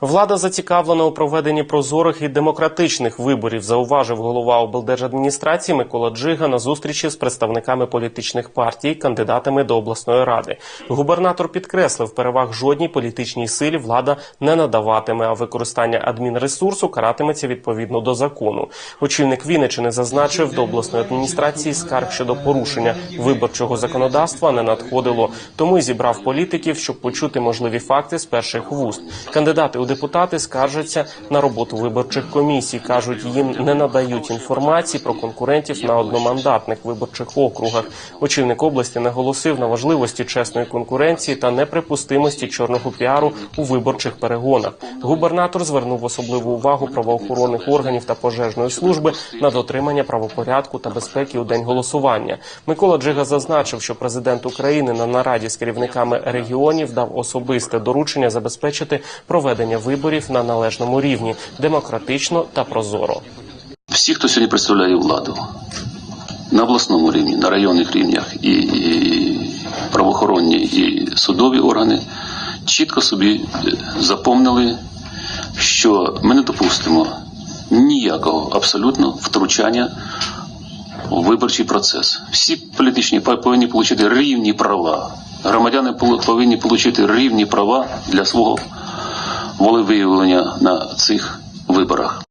Влада зацікавлена у проведенні прозорих і демократичних виборів, зауважив голова облдержадміністрації Микола Джига на зустрічі з представниками політичних партій, кандидатами до обласної ради. Губернатор підкреслив, переваг жодній політичній силі влада не надаватиме, а використання адмінресурсу каратиметься відповідно до закону. Очільник Вінничини зазначив, до обласної адміністрації скарг щодо порушення виборчого законодавства не надходило, тому й зібрав політиків, щоб почути можливі факти з перших вуст. Кандидати у депутати скаржаться на роботу виборчих комісій. кажуть, їм не надають інформації про конкурентів на одномандатних виборчих округах. Очільник області наголосив на важливості чесної конкуренції та неприпустимості чорного піару у виборчих перегонах. Губернатор звернув особливу увагу правоохоронних органів та пожежної служби на дотримання правопорядку та безпеки у день голосування. Микола Джига зазначив, що президент України на нараді з керівниками регіонів дав особисте доручення забезпечити проведення виборів на належному рівні, демократично та прозоро. Всі, хто сьогодні представляє владу на обласному рівні, на районних рівнях і, і правоохоронні і судові органи, чітко собі е, запомнили, що ми не допустимо ніякого абсолютно втручання у виборчий процес. Всі політичні повинні отримати рівні права. Громадяни повинні отримати рівні права для свого волевиявлення на цих виборах.